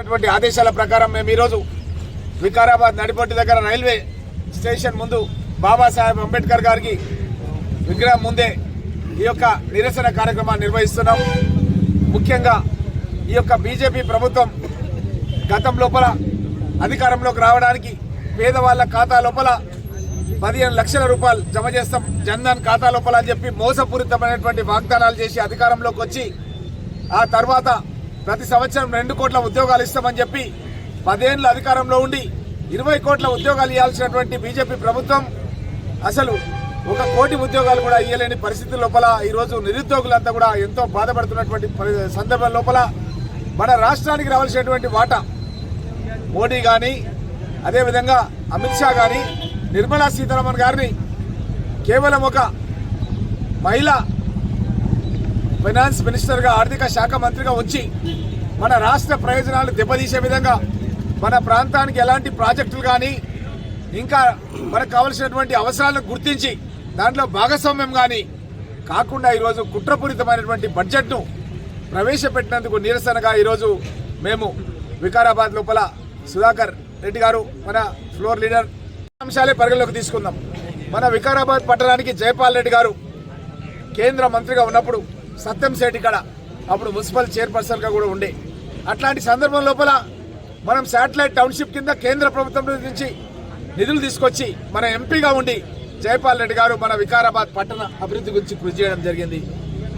అటువంటి ఆదేశాల ప్రకారం మేము ఈరోజు వికారాబాద్ నడిపొట్టి దగ్గర రైల్వే స్టేషన్ ముందు బాబాసాహెబ్ అంబేద్కర్ గారికి విగ్రహం ముందే ఈ యొక్క నిరసన కార్యక్రమాన్ని నిర్వహిస్తున్నాం. ముఖ్యంగా ఈ యొక్క బీజేపీ ప్రభుత్వం గతం లోపల అధికారంలోకి రావడానికి పేదవాళ్ళ ఖాతా లోపల పదిహేను లక్షల రూపాయలు జమ చేస్తాం. జన్ధన్ ఖాతా లోపల అని చెప్పి మోసపూరితమైనటువంటి వాగ్దానాలు చేసి అధికారంలోకి వచ్చి ఆ తర్వాత ప్రతి సంవత్సరం రెండు కోట్ల ఉద్యోగాలు ఇస్తామని చెప్పి పదేళ్ళు అధికారంలో ఉండి ఇరవై కోట్ల ఉద్యోగాలు ఇవ్వాల్సినటువంటి బీజేపీ ప్రభుత్వం అసలు ఒక కోటి ఉద్యోగాలు కూడా ఇవ్వలేని పరిస్థితి లోపల ఈరోజు నిరుద్యోగులంతా కూడా ఎంతో బాధపడుతున్నటువంటి పరి- సందర్భం లోపల మన రాష్ట్రానికి రావాల్సినటువంటి వాటా. మోడీ కానీ అదేవిధంగా అమిత్ షా కానీ నిర్మలా సీతారామన్ గారిని కేవలం ఒక మహిళ ఫైనాన్స్ మినిస్టర్గా ఆర్థిక శాఖ మంత్రిగా ఉంచి మన రాష్ట్ర ప్రయోజనాలు దెబ్బతీసే విధంగా మన ప్రాంతానికి ఎలాంటి ప్రాజెక్టులు కానీ ఇంకా మనకు కావలసినటువంటి అవసరాలను గుర్తించి దాంట్లో భాగస్వామ్యం కానీ కాకుండా ఈరోజు కుట్రపూరితమైనటువంటి బడ్జెట్ను ప్రవేశపెట్టినందుకు నిరసనగా ఈరోజు మేము వికారాబాద్ లోపల సుధాకర్ రెడ్డి గారు మన ఫ్లోర్ లీడర్ అంశాలే పరిగణలోకి తీసుకుందాం. మన వికారాబాద్ పట్టణానికి జయపాల్ రెడ్డి గారు కేంద్ర మంత్రిగా ఉన్నప్పుడు సత్యం శెట్టి కాడ అప్పుడు మున్సిపల్ చైర్పర్సన్గా కూడా ఉండే. అట్లాంటి సందర్భం లోపల మనం శాటిలైట్ టౌన్షిప్ కింద కేంద్ర ప్రభుత్వం నుంచి నిధులు తీసుకొచ్చి మన ఎంపీగా ఉండి జయపాల్ రెడ్డి గారు మన వికారాబాద్ పట్టణ అభివృద్ధి గురించి కృషి చేయడం జరిగింది.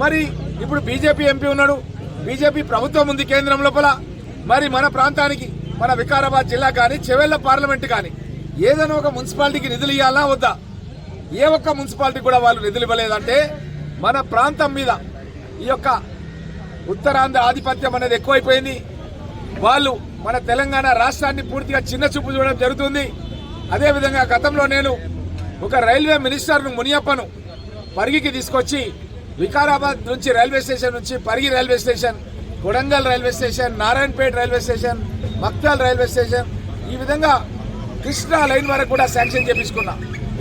మరి ఇప్పుడు బీజేపీ ఎంపీ ఉన్నాడు. బీజేపీ ప్రభుత్వం ఉంది కేంద్రం లోపల. మరి మన ప్రాంతానికి మన వికారాబాద్ జిల్లా కానీ చెవెళ్ళ పార్లమెంట్ కానీ ఏదైనా ఒక మున్సిపాలిటీకి నిధులు ఇవ్వాలా వద్దా? ఏ ఒక్క మున్సిపాలిటీ కూడా వాళ్ళు నిధులు ఇవ్వలేదంటే మన ప్రాంతం మీద ఈ యొక్క ఉత్తరాంధ్ర ఆధిపత్యం అనేది ఎక్కువైపోయింది. వాళ్ళు మన తెలంగాణ రాష్ట్రాన్ని పూర్తిగా చిన్న చూపు చూడడం జరుగుతుంది. అదేవిధంగా గతంలో నేను ఒక రైల్వే మినిస్టర్ను మునియప్పను పరిగికి తీసుకొచ్చి వికారాబాద్ నుంచి రైల్వే స్టేషన్ నుంచి Parigi railway station Kodangal railway station Narayanpet railway station Makthal railway station ఈ విధంగా కృష్ణా లైన్ వరకు కూడా శాంక్షన్ చేపించుకున్నా.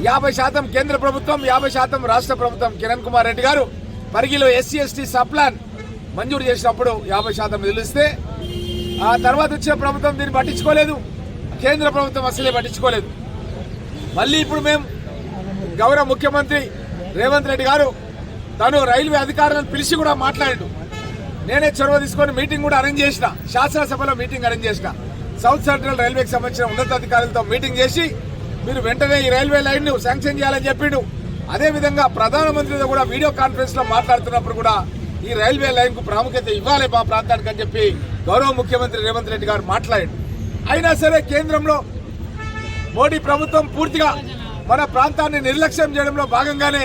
యాభై శాతం కేంద్ర ప్రభుత్వం యాభై శాతం రాష్ట్ర ప్రభుత్వం. కిరణ్ కుమార్ రెడ్డి గారు పరిగిలో ఎస్సీ ఎస్టీ సప్లాన్ మంజూరు చేసినప్పుడు యాభై శాతం నిలుస్తే ఆ తర్వాత వచ్చిన ప్రభుత్వం దీన్ని పట్టించుకోలేదు. కేంద్ర ప్రభుత్వం అసలే పట్టించుకోలేదు. మళ్ళీ ఇప్పుడు మేము గౌరవ ముఖ్యమంత్రి రేవంత్ రెడ్డి గారు తను రైల్వే అధికారులను పిలిచి కూడా మాట్లాడాడు. నేనే చొరవ తీసుకొని మీటింగ్ కూడా అరేంజ్ చేసిన. శాసనసభలో మీటింగ్ అరేంజ్ చేసిన. సౌత్ సెంట్రల్ రైల్వేకి సంబంధించిన ఉన్నతాధికారులతో మీటింగ్ చేసి మీరు వెంటనే ఈ రైల్వే లైన్ను శాంక్షన్ చేయాలని చెప్పిండు. అదే విధంగా ప్రధానమంత్రితో కూడా వీడియో కాన్ఫరెన్స్లో మాట్లాడుతున్నప్పుడు కూడా ఈ రైల్వే లైన్కు ప్రాముఖ్యత ఇవ్వాలి మా ప్రాంతానికి అని చెప్పి గౌరవ ముఖ్యమంత్రి రేవంత్ రెడ్డి గారు మాట్లాడాడు అయినా సరే కేంద్రంలో మోడీ ప్రభుత్వం పూర్తిగా మన ప్రాంతాన్ని నిర్లక్ష్యం చేయడంలో భాగంగానే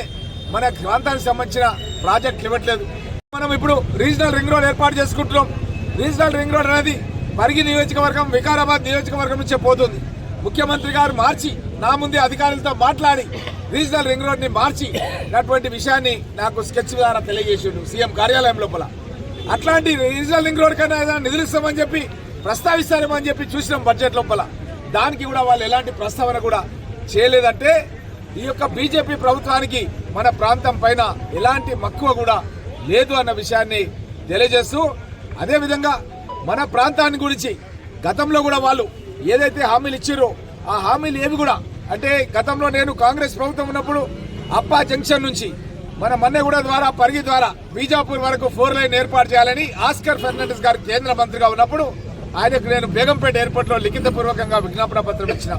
మన ప్రాంతానికి సంబంధించిన ప్రాజెక్టులు ఇవ్వట్లేదు. మనం ఇప్పుడు రీజనల్ రింగ్ రోడ్ ఏర్పాటు చేసుకుంటున్నాం. రీజనల్ రింగ్ రోడ్ అనేది పరిగి నియోజకవర్గం వికారాబాద్ నియోజకవర్గం నుంచే పోతుంది. ముఖ్యమంత్రి గారు మార్చి నా ముందే అధికారులతో మాట్లాడి రీజనల్ రింగ్ రోడ్ని మార్చి అటువంటి విషయాన్ని నాకు స్కెచ్ ద్వారా తెలియజేసిండు సీఎం కార్యాలయం లోపల. అట్లాంటి రీజనల్ రింగ్ రోడ్ కన్నా ఏదైనా నిధులు ఇస్తామని చెప్పి ప్రస్తావిస్తారేమో అని చెప్పి చూసినాం బడ్జెట్ లోపల. దానికి కూడా వాళ్ళు ఎలాంటి ప్రస్తావన కూడా చేయలేదంటే ఈ యొక్క బీజేపీ ప్రభుత్వానికి మన ప్రాంతం పైన ఎలాంటి మక్కువ కూడా లేదు అన్న విషయాన్ని తెలియజేస్తూ అదేవిధంగా మన ప్రాంతాన్ని గురించి గతంలో కూడా వాళ్ళు ఏదైతే హామీలు ఇచ్చారో ఆ హామీలు ఏవి కూడా అంటే గతంలో నేను కాంగ్రెస్ ప్రభుత్వం ఉన్నప్పుడు అప్పా జంక్షన్ నుంచి మన మన్నెగూడ ద్వారా పరిగి ద్వారా బీజాపూర్ వరకు ఫోర్ లైన్ ఏర్పాటు చేయాలని ఆస్కర్ ఫెర్నాండెస్ గారు కేంద్ర మంత్రిగా ఉన్నప్పుడు ఆయనకు నేను బేగంపేట ఎయిర్పోర్ట్లో లిఖిత పూర్వకంగా విజ్ఞాపన పత్రం ఇచ్చిన.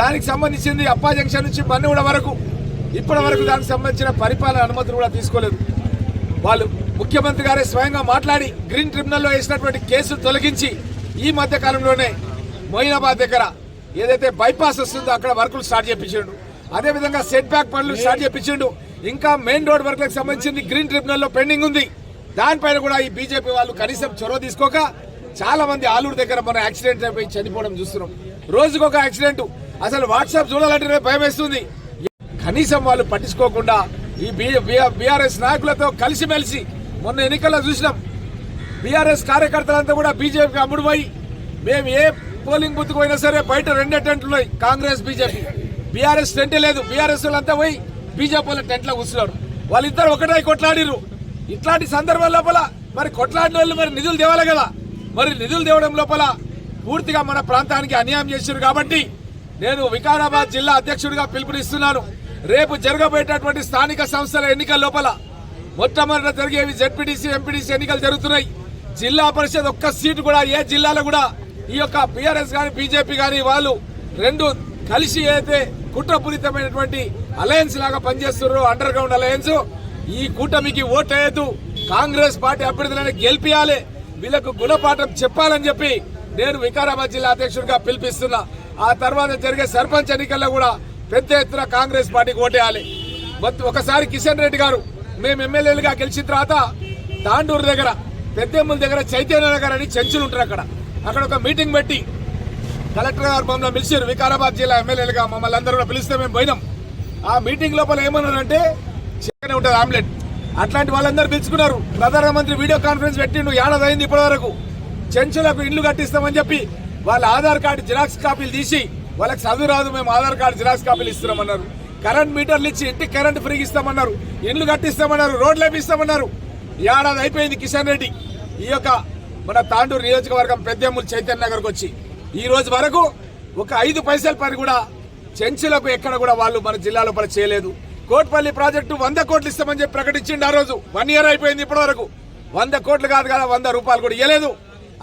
దానికి సంబంధించింది అప్పా జంక్షన్ నుంచి మన్నెగూడ వరకు ఇప్పటి వరకు దానికి సంబంధించిన పరిపాలన అనుమతులు కూడా తీసుకోలేదు. వాళ్ళు ముఖ్యమంత్రి గారే స్వయంగా మాట్లాడి గ్రీన్ ట్రిబ్యునల్లో వేసినటువంటి కేసు తొలగించి ఈ మధ్య కాలంలోనే మొయినాబాద్ దగ్గర ఏదైతే బైపాస్ వస్తుందో అక్కడ వర్కులు స్టార్ట్ చేపించిండు. అదే విధంగా సెట్ బ్యాక్ పనులు స్టార్ట్ చేపించిండు. ఇంకా మెయిన్ రోడ్ వర్క్లకు సంబంధించింది గ్రీన్ ట్రిబ్యునల్లో పెండింగ్ ఉంది. దానిపైన కూడా ఈ బీజేపీ వాళ్ళు కనీసం చొరవ తీసుకోక చాలా మంది ఆలూరు దగ్గర మన యాక్సిడెంట్ అయిపోయి చనిపోవడం చూస్తున్నాం. రోజుకొక యాక్సిడెంట్ అసలు వాట్సాప్ చూడాలంటే భయం వేస్తుంది. కనీసం వాళ్ళు పట్టించుకోకుండా ఈ బీఆర్ఎస్ నాయకులతో కలిసిమెలిసి మొన్న ఎన్నికల్లో చూసినాం. బీఆర్ఎస్ కార్యకర్తలంతా కూడా బీజేపీకి అమ్ముడుపోయి మేము ఏ పోలింగ్ బూత్ పోయినా సరే బయట రెండే టెంట్లు ఉన్నాయి. కాంగ్రెస్ బీజేపీ. బీఆర్ఎస్ టెంటే లేదు. బీఆర్ఎస్ వాళ్ళంతా పోయి బీజేపీ వాళ్ళ టెంట్లో కూర్చున్నారు. వాళ్ళిద్దరు ఒకటే కొట్లాడిరు ఇట్లాంటి సందర్భం లోపల మరి కొట్లాడిన వాళ్ళు మరి నిధులు తేవాలి కదా. మరి నిధులు తేవడం లోపల పూర్తిగా మన ప్రాంతానికి అన్యాయం చేశారు కాబట్టి నేను వికారాబాద్ జిల్లా అధ్యక్షుడిగా పిలుపునిస్తున్నాను. రేపు జరగబోయేటటువంటి స్థానిక సంస్థల ఎన్నికల లోపల మొట్టమొదట జరిగేవి జడ్పీటీసీ ఎంపీటీసీ ఎన్నికలు జరుగుతున్నాయి. జిల్లా పరిషత్ ఒక్క సీటు కూడా ఏ జిల్లాలో కూడా ఈ యొక్క బీఆర్ఎస్ కానీ బీజేపీ కానీ వాళ్ళు రెండు కలిసి అయితే కుట్రపూరితమైనటువంటి అలయన్స్ లాగా పనిచేస్తున్నారు అండర్ గ్రౌండ్ అలయన్స్ ఈ కూటమికి ఓటేయద్దు. కాంగ్రెస్ పార్టీ అభ్యర్థులను గెలిపియాలి. వీళ్ళకు గుణపాఠం చెప్పాలని చెప్పి నేను వికారాబాద్ జిల్లా అధ్యక్షుడిగా పిలిపిస్తున్నా. ఆ తర్వాత జరిగే సర్పంచ్ ఎన్నికల్లో కూడా పెద్ద ఎత్తున కాంగ్రెస్ పార్టీకి ఓటేయాలి. మొత్తం ఒకసారి కిషన్ రెడ్డి గారు మేము ఎమ్మెల్యేలుగా గెలిచిన తర్వాత తాండూరు దగ్గర పెద్దెమ్మల దగ్గర చైతన్య నగర్ అని చెంచులు ఉంటారు అక్కడ. అక్కడ ఒక మీటింగ్ పెట్టి కలెక్టర్ గారు మమ్మల్ని పిలిచారు. వికారాబాద్ జిల్లా ఎమ్మెల్యేలుగా మమ్మల్ని అందరూ కూడా పిలిస్తే మేము పోయినాం. ఆ మీటింగ్ లోపల ఏమన్నారంటే చికెన్ ఉంటుంది ఆమ్లెట్. అట్లాంటి వాళ్ళందరూ పిలుచుకున్నారు. ప్రధానమంత్రి వీడియో కాన్ఫరెన్స్ పెట్టిండు. ఏడాది అయింది ఇప్పటివరకు. చెంచులకు ఇండ్లు కట్టిస్తామని చెప్పి వాళ్ళ ఆధార్ కార్డు జిరాక్స్ కాపీలు తీసి వాళ్ళకి చదువు రాదు మేము ఆధార్ కార్డు జిరాక్స్ కాపీలు ఇస్తున్నామన్నారు. కరెంట్ మీటర్లు ఇచ్చి ఇంటికి కరెంట్ ఫ్రీగా ఇస్తామన్నారు. ఇండ్లు కట్టిస్తామన్నారు రోడ్లు వేపిస్తామన్నారు. ఏడాది అయిపోయింది కిషన్ రెడ్డి. ఈ యొక్క మన తాండూరు నియోజకవర్గం పెద్దెమ్ములు చైతన్య నగర్కి వచ్చి ఈ రోజు వరకు ఒక ఐదు పైసల పని కూడా చెంచులకు ఎక్కడ కూడా వాళ్ళు మన జిల్లా లోపల చేయలేదు. కోట్పల్లి ప్రాజెక్టు వంద కోట్లు ఇస్తామని చెప్పి ప్రకటించిండు ఆ రోజు. వన్ ఇయర్ అయిపోయింది ఇప్పటి వరకు. వంద కోట్లు కాదు కదా వంద రూపాయలు కూడా ఇవ్వలేదు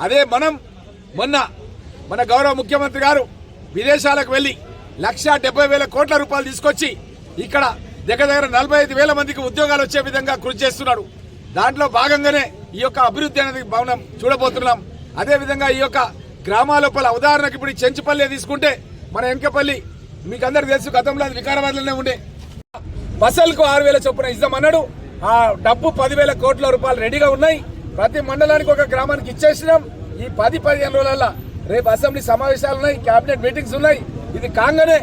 అదే మనం మొన్న మన గౌరవ ముఖ్యమంత్రి గారు విదేశాలకు వెళ్ళి లక్ష డెబ్బై వేల కోట్ల రూపాయలు తీసుకొచ్చి ఇక్కడ దగ్గర దగ్గర నలభై ఐదు వేల మందికి ఉద్యోగాలు వచ్చే విధంగా కృషి చేస్తున్నాడు. దాంట్లో భాగంగానే ఈ యొక్క అభివృద్ధి అనేది భవనం చూడబోతున్నాం. అదే విధంగా ఈ యొక్క గ్రామాలోపల ఉదాహరణకు ఇప్పుడు చెంచుపల్లి తీసుకుంటే మన ఎంకపల్లి మీకు అందరికి తెలుసు గతంలో అది వికారాబాద్లోనే ఉండే. బస్సులకు ఆరు వేల చొప్పున ఇద్దామన్నాడు. ఆ డబ్బు పదివేల కోట్ల రూపాయలు రెడీగా ఉన్నాయి. ప్రతి మండలానికి ఒక గ్రామానికి ఇచ్చేసినాం. ఈ పది పదిహేను రోజుల రేపు అసెంబ్లీ సమావేశాలు ఉన్నాయి కేబినెట్ మీటింగ్స్ ఉన్నాయి. ఇది కాగానే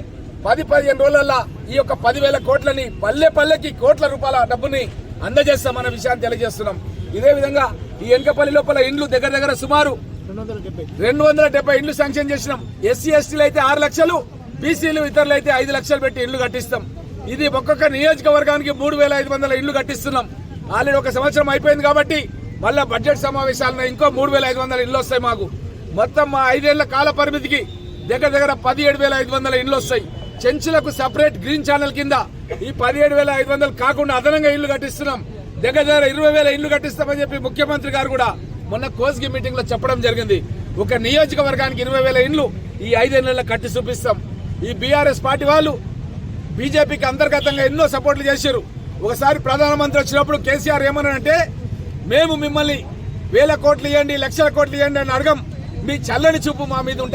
పది పదిహేను రోజుల ఈ యొక్క పదివేల కోట్లని పల్లె పల్లెకి కోట్ల రూపాయల డబ్బుని అందజేస్తామన్న విషయాన్ని తెలియజేస్తున్నాం. ఇదే విధంగా ఈ ఎనకపల్లి లోపల ఇండ్లు దగ్గర దగ్గర సుమారు రెండు వందల డెబ్బై ఇండ్లు శాంక్షన్ చేసినాం. ఎస్సీ ఎస్టీలు అయితే ఆరు లక్షలు బీసీలు ఇతరులు అయితే ఐదు లక్షలు పెట్టి ఇండ్లు కట్టిస్తాం. ఇది ఒక్కొక్క నియోజకవర్గానికి మూడు వేల ఐదు వందల ఇండ్లు కట్టిస్తున్నాం. ఆల్రెడీ ఒక సంవత్సరం అయిపోయింది కాబట్టి మళ్ళా బడ్జెట్ సమావేశాలను ఇంకో మూడు వేల ఐదు వందల ఇండ్లు వస్తాయి మాకు. మొత్తం మా ఐదేళ్ళ కాల పరిమితికి దగ్గర దగ్గర పదిహేడు వేల ఐదు వందల ఇండ్లు వస్తాయి. చెంచులకు సపరేట్ గ్రీన్ ఛానల్ కింద ఈ పదిహేడు వేల ఐదు వందలు కాకుండా అదనంగా ఇల్లు కట్టిస్తున్నాం. దగ్గర దగ్గర ఇరవై వేల ఇల్లు కట్టిస్తామని చెప్పి ముఖ్యమంత్రి గారు కూడా మొన్న కోస్గి మీటింగ్లో చెప్పడం జరిగింది. ఒక నియోజకవర్గానికి ఇరవై వేల ఇండ్లు ఈ ఐదేళ్ళలో కట్టి చూపిస్తాం. ఈ బీఆర్ఎస్ పార్టీ వాళ్ళు బీజేపీకి అంతర్గతంగా ఎన్నో సపోర్ట్లు చేశారు. ఒకసారి ప్రధానమంత్రి వచ్చినప్పుడు కేసీఆర్ ఏమన్నారంటే మేము మిమ్మల్ని వేల కోట్లు ఇవ్వండి లక్షల కోట్లు ఇవ్వండి అని అడగం. మీ చల్లని చూపు మా మీద ఉంటే